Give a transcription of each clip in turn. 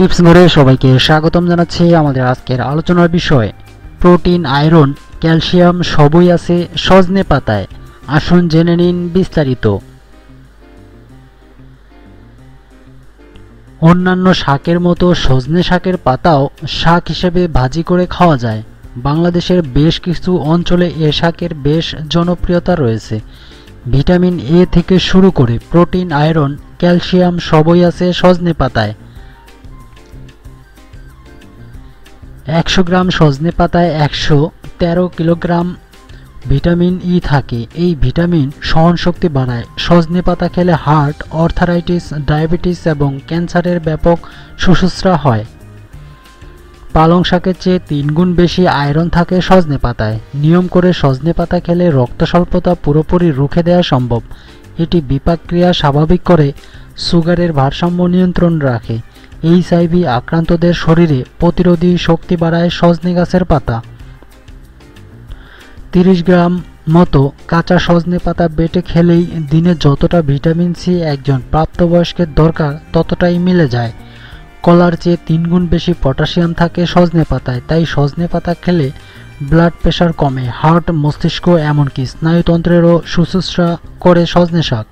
Tips ঘরে সবাইকে স্বাগতম জানাচ্ছি আমাদের আজকের আলোচনার বিষয়। প্রোটিন, আয়রন, ক্যালসিয়াম সবই আছে সজনে পাতায়। আসুন জেনে নিন বিস্তারিত। অন্যান্য শাকের মতো সজনে শাকের পাতাও শাক হিসেবে ভাজি করে খাওয়া যায়। বাংলাদেশের বেশ কিছু অঞ্চলে এ শাকের বেশ জনপ্রিয়তা রয়েছে। ভিটামিন এ থেকে শুরু করে প্রোটিন, আয়রন, ক্যালসিয়াম সবই আছে সজনে পাতায়। একশো গ্রাম সজনে পাতায় একশো তেরো কিলোগ্রাম ভিটামিন ই থাকে। এই ভিটামিন সহনশক্তি বাড়ায়। সজনে পাতা খেলে হার্ট, অর্থারাইটিস, ডায়াবেটিস এবং ক্যান্সারের ব্যাপক সুশ্রুষা হয়। পালং শাকের চেয়ে তিনগুণ বেশি আয়রন থাকে সজনে পাতায়। নিয়ম করে সজনে পাতা খেলে রক্ত স্বল্পতা পুরোপুরি রুখে দেওয়া সম্ভব। এটি বিপাকক্রিয়া স্বাভাবিক করে সুগারের ভারসাম্য নিয়ন্ত্রণ রাখে। এইচআইভি আক্রান্তদের শরীরে প্রতিরোধী শক্তি বাড়ায় সজনে গাছের পাতা। তিরিশ গ্রাম মতো কাঁচা সজনে পাতা বেটে খেলেই দিনে যতটা ভিটামিন সি একজন প্রাপ্তবয়স্কের দরকার ততটাই মিলে যায়। কলার চেয়ে তিনগুণ বেশি পটাশিয়াম থাকে সজনে পাতায়, তাই সজনে পাতা খেলে ব্লাড প্রেশার কমে, হার্ট, মস্তিষ্ক এমনকি স্নায়ুতন্ত্রেরও শুশ্রূষা করে সজনে শাক।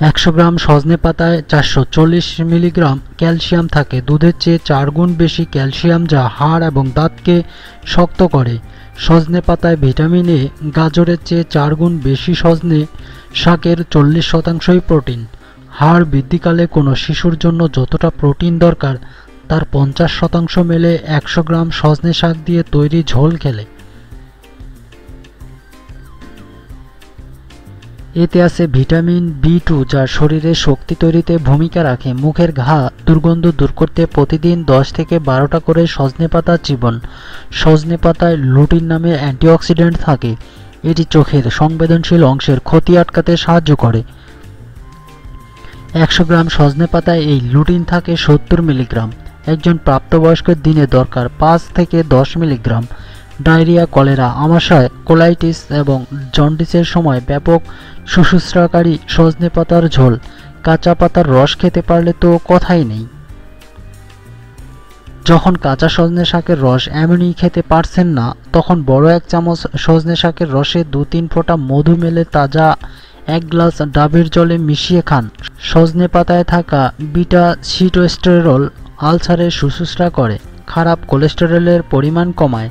একশো গ্রাম সজনে পাতায় চারশো চল্লিশ মিলিগ্রাম ক্যালসিয়াম থাকে। দুধের চেয়ে চার গুণ বেশি ক্যালসিয়াম যা হাড় এবং দাঁতকে শক্ত করে। সজনে পাতায় ভিটামিন এ, গাজরের চেয়ে চার গুণ বেশি সজনে, শাকের চল্লিশ শতাংশই প্রোটিন। হাড় বৃদ্ধিকালে কোনো শিশুর জন্য যতটা প্রোটিন দরকার, তার পঞ্চাশ শতাংশ মেলে একশো গ্রাম সজনে শাক দিয়ে তৈরি ঝোল খেলে। এতে আছে ভিটামিন বি টু, যা শরীরে শক্তি তৈরিতে ভূমিকা রাখে। মুখের ঘা দুর্গন্ধ দূর করতে প্রতিদিন দশ থেকে বারোটা করে সজনে পাতা জীবন সজনে পাতায় লুটিন নামে অ্যান্টিঅক্সিডেন্ট থাকে। এটি চোখের সংবেদনশীল অংশের ক্ষতি আটকাতে সাহায্য করে। একশো গ্রাম সজনে পাতায় এই লুটিন থাকে সত্তর মিলিগ্রাম। একজন প্রাপ্তবয়স্কের দিনে দরকার পাঁচ থেকে দশ মিলিগ্রাম। ডায়রিয়া, কলেরা, আমাশয়, কোলাইটিস এবং জন্ডিসের সময় ব্যাপক শুশ্রূষাকারী সজনে পাতার ঝোল। কাঁচা পাতার রস খেতে পারলে তো কথাই নেই। যখন কাঁচা সজনে শাকের রস এমনই খেতে পারছেন না, তখন বড় এক চামচ সজনে শাকের রসে দু তিন ফোঁটা মধু মেলে তাজা এক গ্লাস ডাবের জলে মিশিয়ে খান। সজনে পাতায় থাকা বিটা সিটোস্টেরল আলসারের শুশ্রূষা করে। খারাপ কোলেস্টেরলের পরিমাণ কমায়।